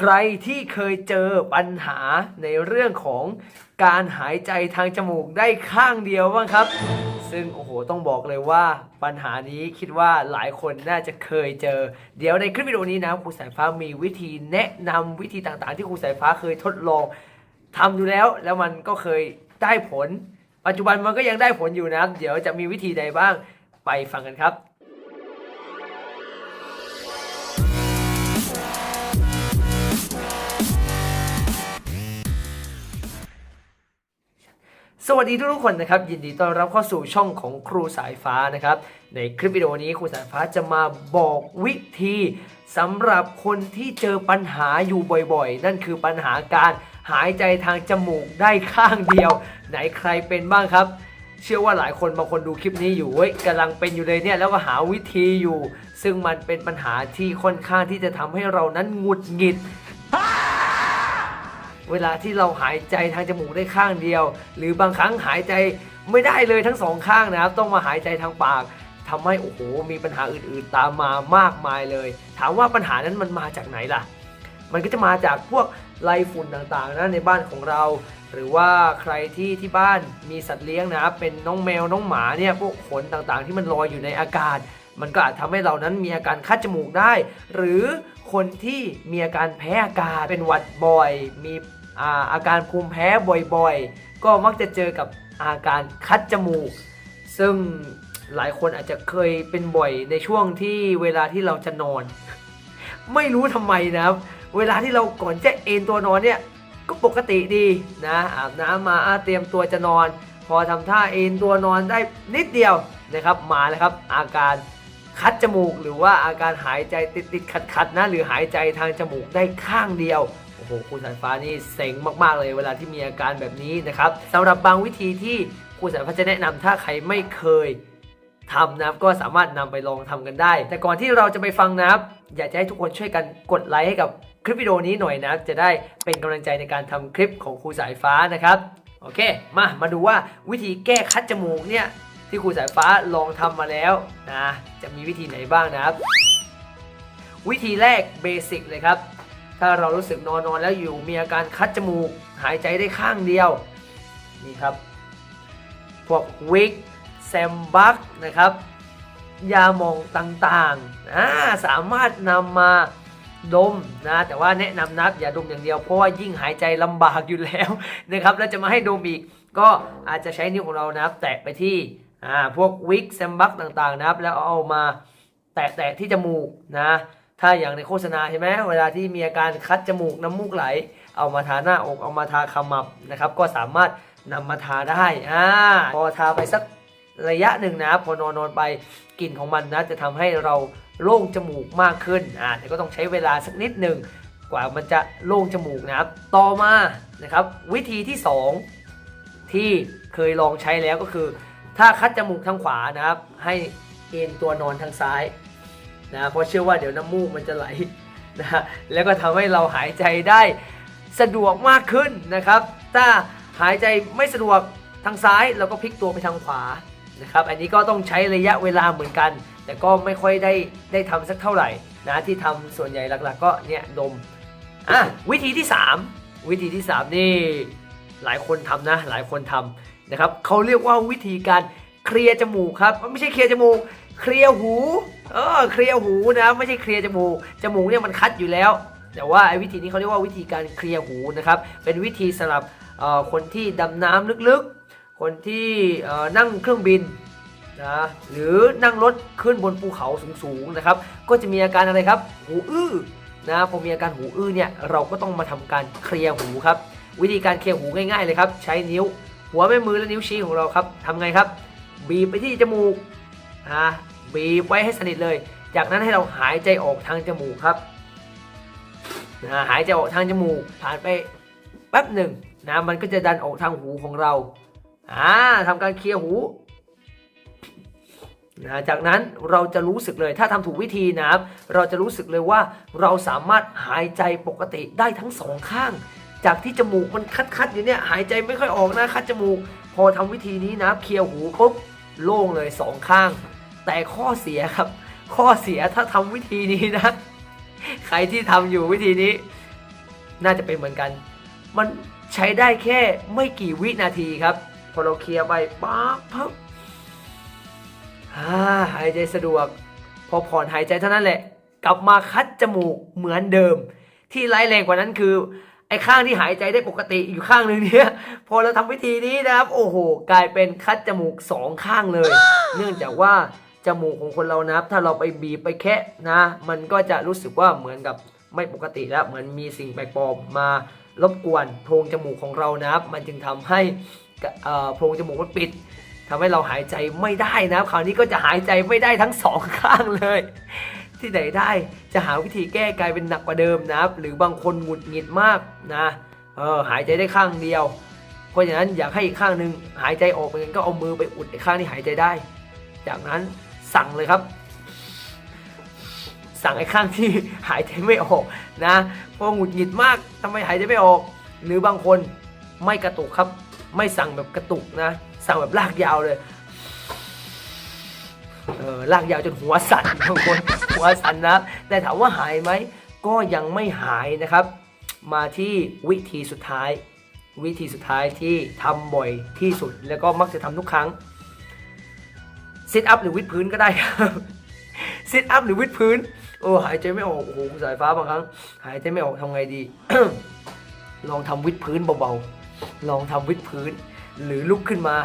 ใครที่เคยเจอปัญหาในเรื่องของการหายใจทางจมูกได้ข้างเดียวบ้างครับ ซึ่งโอ้โหต้องบอกเลยว่าปัญหานี้คิดว่าหลายคนน่าจะเคยเจอ เดี๋ยวในคลิปวิดีโอนี้นะครูสายฟ้ามีวิธีแนะนำวิธีต่างๆ ที่ครูสายฟ้าเคยทดลองทำดูแล้ว แล้วมันก็เคยได้ผล ปัจจุบันมันก็ยังได้ผลอยู่นะเดี๋ยวจะมีวิธีใดบ้างไปฟังกันครับ สวัสดีทุกๆคนนะครับ ยินดีต้อนรับเข้าสู่ช่องของครูสายฟ้านะครับ ในคลิปวิดีโอนี้ครูสายฟ้าจะมาบอกวิธีสำหรับคนที่เจอปัญหาอยู่บ่อยๆ นั่นคือปัญหาการหายใจทางจมูกได้ข้างเดียว ไหนใครเป็นบ้างครับ เชื่อว่าหลายคนบางคนดูคลิปนี้อยู่เว้ยกำลังเป็นอยู่เลยเนี่ยแล้วก็หาวิธีอยู่ ซึ่งมันเป็นปัญหาที่ค่อนข้างที่จะทำให้เรานั้นหงุดหงิด เวลาที่เราหายใจทางจมูกได้ข้างเดียว หรือบางครั้งหายใจไม่ได้เลยทั้งสองข้างนะครับ ต้องมาหายใจทางปากทำให้โอ้โหมีปัญหาอื่นๆตามมามากมายเลย ถามว่าปัญหานั้นมันมาจากไหนล่ะ มันก็จะมาจากพวกไรฝุ่นต่างๆนะในบ้านของเรา หรือว่าใครที่ที่บ้านมีสัตว์เลี้ยงนะครับเป็นน้องแมวน้องหมาเนี่ยพวกขนต่างๆ ที่มันลอยอยู่ในอากาศมันก็อาจทำให้เรานั้นมีอาการคัดจมูกได้ หรือคนที่มีอาการแพ้อากาศเป็นหวัดบ่อย มี อาอาการภูมิแพ้บ่อยๆ ก็มักจะเจอกับอาการคัดจมูก ซึ่งหลายคนอาจจะเคยเป็นบ่อยในช่วงที่เวลาที่เราจะนอน ไม่รู้ทำไมนะครับ เวลาที่เราก่อนจะเอนตัวนอนเนี่ยก็ปกติดีนะอาบน้ำมาเตรียมตัวจะนอน พอทำท่าเอนตัวนอนได้นิดเดียวนะครับมาแล้วครับอาการคัดจมูกหรือว่าอาการหายใจติดติดขัดขัดๆนะหรือหายใจทางจมูกได้ข้างเดียว โอ้โหคุณสายฟ้านี่เซ็งมากๆเลยเวลาที่มีอาการแบบนี้นะครับสำหรับบางวิธีที่คุณสายฟ้าจะแนะนำถ้าใครไม่เคยทำนะครับก็สามารถนำไปลองทำกันได้ แต่ก่อนที่เราจะไปฟังนะครับ อยากจะให้ทุกคนช่วยกันกดไลค์ให้กับคลิปวิดีโอนี้หน่อยนะจะได้เป็นกำลังใจในการทำคลิปของครูสายฟ้านะครับโอเคมามาดูว่าวิธีแก้คัดจมูกเนี่ยที่ครูสายฟ้าลองทำมาแล้วนะจะมีวิธีไหนบ้างนะครับ วิธีแรกเบสิกเลยครับ ถ้าเรารู้สึกนอนนอนแล้วอยู่มีอาการคัดจมูกหายใจได้ข้างเดียวนี่ครับ พวกวิกแซมบักนะครับ ยาหมองต่างๆาสามารถนำมาดมนะแต่ว่าแนะนำนักอย่าดมอย่างเดียวเพราะว่ายิ่งหายใจลำบากอยู่แล้วนะครับแล้วจะมาให้ดมอีกก็อาจจะใช้นิ้วของเรานะครับ แตะไปที่อ่าพวกวิกแซมบักต่างๆนะครับ แล้วเอามาแตะๆที่จมูกนะ ถ้าอย่างในโฆษณาใช่ไหมเวลาที่มีอาการคัดจมูกน้ำมูกไหล เอามาทาหน้าอกเอามาทาขมับนะครับ ก็สามารถนำมาทาได้อ่าพอทาไปสักระยะหนึ่งนะพอนอนนอนไปกลิ่นของมันนะจะทำให้เราโล่งจมูกมากขึ้นอ่าแต่ก็ต้องใช้เวลาสักนิดหนึ่งกว่ามันจะโล่งจมูกนะครับ ต่อมานะครับ วิธีที่สองที่เคยลองใช้แล้วก็คือ ถ้าคัดจมูกทางขวานะครับ ให้เอ็นตัวนอนทางซ้าย นะเพราะเชื่อว่าเดี๋ยวน้ำมูกมันจะไหลนะฮะแล้วก็ทำให้เราหายใจได้สะดวกมากขึ้นนะครับ ถ้าหายใจไม่สะดวกทางซ้ายเราก็พลิกตัวไปทางขวานะครับ อันนี้ก็ต้องใช้ระยะเวลาเหมือนกัน แต่ก็ไม่ค่อยได้ได้ทำสักเท่าไหร่นะที่ทำส่วนใหญ่หลักๆ ก็เนี่ยดมอะวิธีที่ 3 วิธีที่ 3 นี่หลายคนทำนะหลายคนทำนะครับเขาเรียกว่าวิธีการเคลียร์จมูกครับไม่ใช่เคลียร์จมูก เคลียร์หูเออเคลียร์หูนะไม่ใช่เคลียร์จมูกจมูกเนี่ยมันคัดอยู่แล้ว แต่ว่าไอ้วิธีนี้เขาเรียกว่าวิธีการเคลียร์หูนะครับเป็นวิธีสำหรับคนที่ดำน้ำลึกๆ คนที่นั่งเครื่องบินนะหรือนั่งรถขึ้นบนภูเขาสูงๆนะครับก็จะมีอาการอะไรครับ หูอื้อนะพอมีอาการหูอื้อเนี่ยเราก็ต้องมาทำการเคลียร์หูครับวิธีการเคลียร์หูง่ายๆเลยครับ ใช้นิ้ว หัวแม่มือและนิ้วชี้ของเราครับทำไงครับ บีบไปที่จมูก อ่าบีบไว้ให้สนิทเลย จากนั้นให้เราหายใจออกทางจมูกครับนะหายใจออกทางจมูกผ่านไปแป๊บหนึ่งนะมันก็จะดันออกทางหูของเราอ่าทำการเคลียร์หูนะจากนั้นเราจะรู้สึกเลยถ้าทำถูกวิธีนะครับ เราจะรู้สึกเลยว่าเราสามารถหายใจปกติได้ทั้งสองข้าง จากที่จมูกมันคัดๆอยู่เนี่ยหายใจไม่ค่อยออกนะคัดจมูก พอทำวิธีนี้นะเคลียร์หูปุ๊บโล่งเลยสองข้าง แต่ข้อเสียครับ ข้อเสียถ้าทำวิธีนี้นะ ใครที่ทำอยู่วิธีนี้ น่าจะเป็นเหมือนกัน มันใช้ได้แค่ไม่กี่วินาทีครับ พอเราเคลียร์ไปปั๊บพับอ่าหายใจสะดวก พอผ่อนหายใจเท่านั้นแหละ กลับมาคัดจมูกเหมือนเดิม ที่ร้ายแรงกว่านั้นคือไอ้ข้างที่หายใจได้ปกติอยู่ข้างหนึ่งเนี่ยพอเราทำวิธีนี้นะครับ โอ้โห กลายเป็นคัดจมูกสองข้างเลย เนื่องจากว่า จมูกของคนเรานะครับ ถ้าเราไปบีบไปแคะนะ มันก็จะรู้สึกว่าเหมือนกับไม่ปกติแล้วเหมือนมีสิ่งแปลกปลอมมารบกวนโพรงจมูกของเรานะครับ มันจึงทำให้โพรงจมูกมันปิดทำให้เราหายใจไม่ได้นะครับ คราวนี้ก็จะหายใจไม่ได้ทั้งสองข้างเลย ที่ไหนได้จะหาวิธีแก้กลายเป็นหนักกว่าเดิมนะครับ หรือบางคนหงุดหงิดมากนะเออหายใจได้ข้างเดียว เพราะฉะนั้นอยากให้อีกข้างหนึ่งหายใจออกเหมือนก็เอามือไปอุดข้างที่หายใจได้ จากนั้น สั่งเลยครับ สั่งไอ้ข้างที่หายใจไม่ออกนะเพราะหงุดหงิดมากทำไมหายใจไม่ออก หรือบางคนไม่กระตุกครับ ไม่สั่งแบบกระตุกนะ สั่งแบบลากยาวเลยเออลากยาวจนหัวสั่นบางคนหัวสั่นนะแต่ถามว่าหายไหมก็ยังไม่หายนะครับ มาที่วิธีสุดท้าย วิธีสุดท้ายที่ทำบ่อยที่สุดแล้วก็มักจะทำทุกครั้ง ซิทอัพหรือวิดพื้นก็ได้ครับซิทอัพหรือวิดพื้น โอ้หายใจไม่ออก โอ้โหสายฟ้าบางครั้ง หายใจไม่ออกทำไงดี ลองทำวิดพื้นเบาๆ ลองทำวิดพื้น หรือลุกขึ้นมา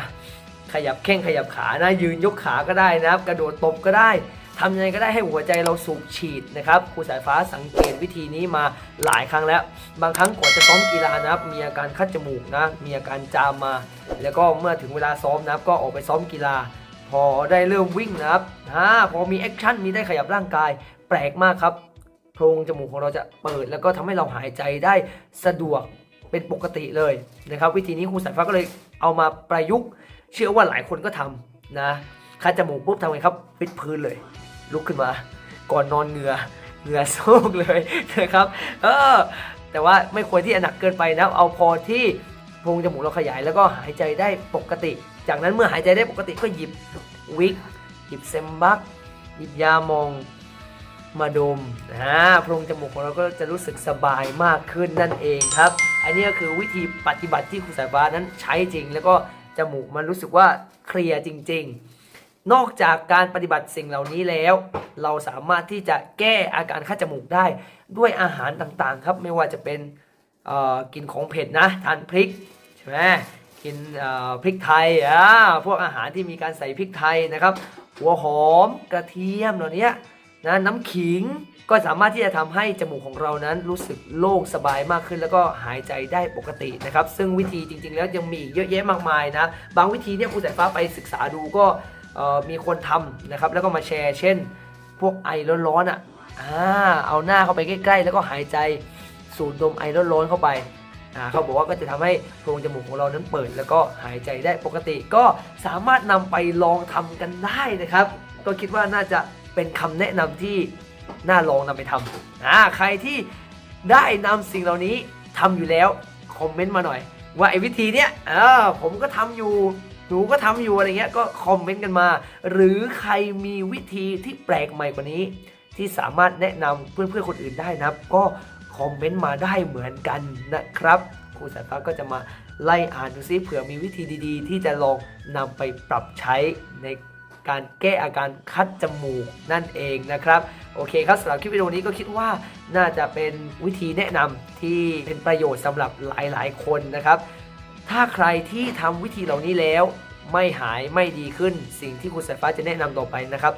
ขยับแข้งขยับขานะ ยืนยกขาก็ได้นะครับ กระโดดตบก็ได้ทำยังไงก็ได้ให้หัวใจเราสูบฉีดนะครับครูสายฟ้าสังเกตวิธีนี้มาหลายครั้งแล้ว บางครั้งก่อนจะซ้อมกีฬานะครับ มีอาการคัดจมูกนะ มีอาการจามมา แล้วก็เมื่อถึงเวลาซ้อมนะครับก็ออกไปซ้อมกีฬา พอได้เริ่มวิ่งนะครับอ่าพอมีแอคชั่นมีได้ขยับร่างกาย แปลกมากครับโพรงจมูกของเราจะเปิด แล้วก็ทำให้เราหายใจได้สะดวกเป็นปกติเลยนะครับ วิธีนี้ครูสายฟ้าก็เลยเอามาประยุกต์ เชื่อว่าหลายคนก็ทำนะคัดจมูกปุ๊บทำไงครับปิดพื้นเลย ลุกขึ้นมา ก่อนนอนเหงื่อเหงื่อโซกเลยนะครับเออแต่ว่าไม่ควรที่จะหนักเกินไปนะเอาพอที่โพรงจมูกเราขยายแล้วก็หายใจได้ปกติ จากนั้นเมื่อหายใจได้ปกติก็หยิบวิกหยิบเซมบักหยิบยามองมาดมนะโพรงจมูกของเราก็จะรู้สึกสบายมากขึ้นนั่นเองครับ อันนี้ก็คือวิธีปฏิบัติที่ครูสายฟ้านั้นใช้จริง แล้วก็จมูกมันรู้สึกว่าเคลียร์จริง ๆ นอกจากการปฏิบัติสิ่งเหล่านี้แล้ว เราสามารถที่จะแก้อาการคัดจมูกได้ด้วยอาหารต่างๆ ครับ ไม่ว่าจะเป็นกินของเผ็ดนะทานพริกใช่ไหม กินพริกไทยอ่าพวกอาหารที่มีการใส่พริกไทยนะครับ หัวหอมกระเทียมเหล่านี้นะน้ำขิงก็สามารถที่จะทำให้จมูกของเรานั้นรู้สึกโล่งสบายมากขึ้น แล้วก็หายใจได้ปกตินะครับ ซึ่งวิธีจริงๆ แล้วยังมีเยอะแยะมากมายนะ บางวิธีเนี่ยครูสายฟ้าไปศึกษาดูก็มีคนทำนะครับ แล้วก็มาแชร์ เช่น พวกไอร้อนๆอะอ่าเอาหน้าเข้าไปใกล้ ๆ แล้วก็หายใจสูดดมไอร้อนๆเข้าไป เขาบอกว่าก็จะทำให้โพรงจมูกของเรานั้นเปิด แล้วก็หายใจได้ปกติ ก็สามารถนำไปลองทำกันได้นะครับ ก็คิดว่าน่าจะเป็นคำแนะนำที่น่าลองนำไปทำอ่าใครที่ได้นำสิ่งเหล่านี้ทำอยู่แล้วคอมเมนต์มาหน่อย ว่าไอ้วิธีเนี้ยเออผมก็ทำอยู่หนูก็ทำอยู่อะไรเงี้ยก็คอมเมนต์กันมา หรือใครมีวิธีที่แปลกใหม่กว่านี้ ที่สามารถแนะนำเพื่อนๆคนอื่นได้นะครับ ก็ คอมเมนต์มาได้เหมือนกันนะครับครูสายฟ้าก็จะมาไล่อ่านดูซิเผื่อมีวิธีดีๆ ที่จะลองนำไปปรับใช้ในการแก้อาการคัดจมูกนั่นเองนะครับ โอเคครับสำหรับคลิปวิดีโอนี้ก็คิดว่าน่าจะเป็นวิธีแนะนำที่เป็นประโยชน์สำหรับหลายๆ คนนะครับ ถ้าใครที่ทำวิธีเหล่านี้แล้ว ไม่หายไม่ดีขึ้น สิ่งที่คุณสายฟ้าจะแนะนำต่อไปนะครับ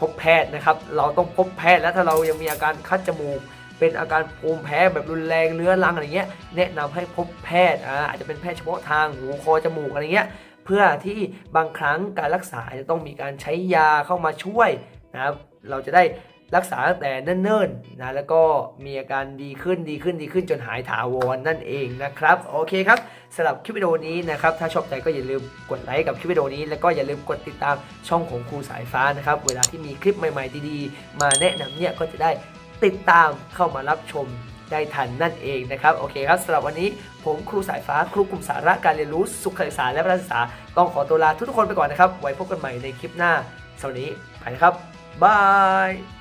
พบแพทย์นะครับ เราต้องพบแพทย์แล้วถ้าเรายังมีอาการคัดจมูก เป็นอาการภูมิแพ้แบบรุนแรงเรื้อรังอะไรเงี้ยแนะนำให้พบแพทย์อาจจะเป็นแพทย์เฉพาะทางหูคอจมูกอะไรเงี้ยเพื่อที่บางครั้งการรักษาจะต้องมีการใช้ยาเข้ามาช่วยนะครับเราจะได้รักษาตั้งแต่เนิ่นๆนะแล้วก็มีอาการดีขึ้นดีขึ้นดีขึ้นจนหายถาวรนั่นเองนะครับโอเคครับสำหรับคลิปวิดีโอนี้นะครับถ้าชอบใจก็อย่าลืมกดไลค์กับคลิปวิดีโอนี้ แล้วก็อย่าลืมกดติดตามช่องของครูสายฟ้านะครับเวลาที่มีคลิปใหม่ ๆ ดีๆ มาแนะนำเนี่ยก็จะได้ ติดตามเข้ามารับชมได้ทันนั่นเองนะครับ โอเคครับสำหรับวันนี้ผมครูสายฟ้าครูกลุ่มสาระการเรียนรู้สุขศึกษาและการศึกษา ต้องขอตัวลาทุกๆคนไปก่อนนะครับ ไว้พบกันใหม่ในคลิปหน้าสวัสดีไปนะครับบาย